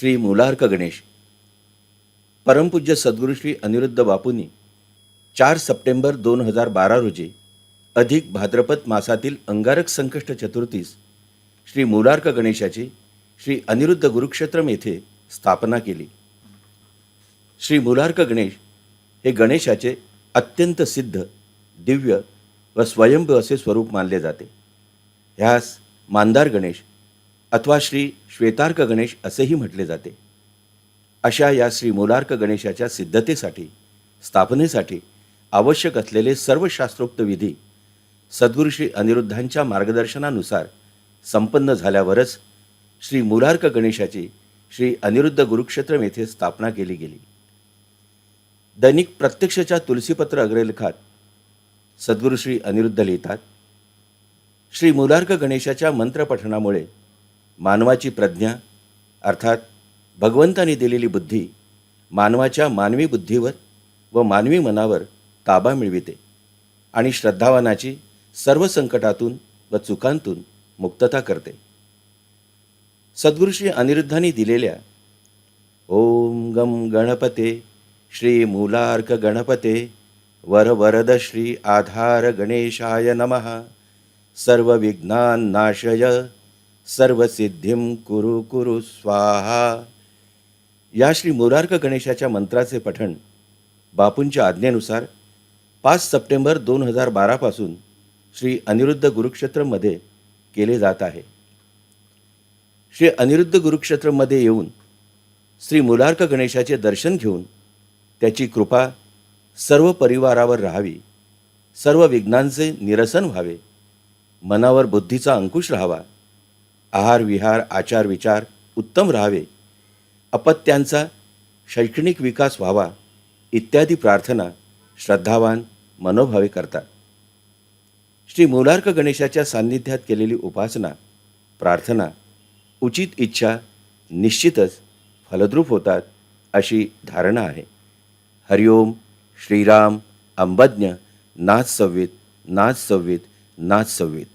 श्री मुलार्क गणेश परमपूज्य सद्गुरू श्री अनिरुद्ध बापूंनी चार सप्टेंबर दोन हजार बारा रोजी अधिक भाद्रपद मासातील अंगारक संकष्ट चतुर्थीस श्री मुलार्क गणेशाची श्री अनिरुद्ध गुरुक्षेत्रम येथे स्थापना केली. श्री मुलार्क गणेश हे गणेशाचे अत्यंत सिद्ध दिव्य व स्वयंभू असे स्वरूप मानले जाते. ह्यास मांदार गणेश अथवा श्री श्वेतार्क गणेश असेही म्हटले जाते. अशा या श्री मोलार्क गणेशाच्या सिद्धतेसाठी स्थापनेसाठी आवश्यक असलेले सर्व शास्त्रोक्त विधी सद्गुरू श्री अनिरुद्धांच्या मार्गदर्शनानुसार संपन्न झाल्यावरच श्री मुलार्क गणेशाची श्री अनिरुद्ध गुरुक्षेत्रम येथे स्थापना केली गेली. दैनिक प्रत्यक्षच्या तुलसीपत्र अग्रलेखात सद्गुरू श्री अनिरुद्ध लिहितात श्री मुलार्क गणेशाच्या मंत्रपठणामुळे मानवाची प्रज्ञा अर्थात भगवंतानी दिलेली बुद्धी मानवाच्या मानवी बुद्धीवर व मानवी मनावर ताबा मिळविते आणि श्रद्धावानाची सर्व संकटातून व चुकांतून मुक्तता करते. सद्गुरू अनिरुद्धांनी दिलेल्या ओम गम गणपते श्री मूलार्क गणपते वर वरद श्री आधार गणेशाय नमः. सर्व विघ्नान नाशय सर्व सिद्धिम कुरु कुरु स्वाहा. या श्री मुरार्क गणेशाच्या मंत्राचे पठण बापूंच्या आज्ञेनुसार पाच सप्टेंबर दोन हजार बारापासून श्री अनिरुद्ध गुरुक्षेत्रमध्ये केले जात आहे. श्री अनिरुद्ध गुरुक्षेत्रमध्ये येऊन श्री मुलार्क गणेशाचे दर्शन घेऊन त्याची कृपा सर्व परिवारावर राहावी सर्व विघ्नांचे निरसन व्हावे मनावर बुद्धीचा अंकुश राहावा आहार विहार आचार विचार उत्तम राहावे. अपत्यांचा शैक्षणिक विकास व्हावा इत्यादी प्रार्थना श्रद्धावान मनोभावे करतात. श्री मूलार्क गणेशाच्या सान्निध्यात केलेली उपासना प्रार्थना उचित इच्छा निश्चितच फलद्रूप होतात अशी धारणा आहे. हरिओम श्रीराम अंबज्ञ नाथ संवित नाथ संवित नाथ संवित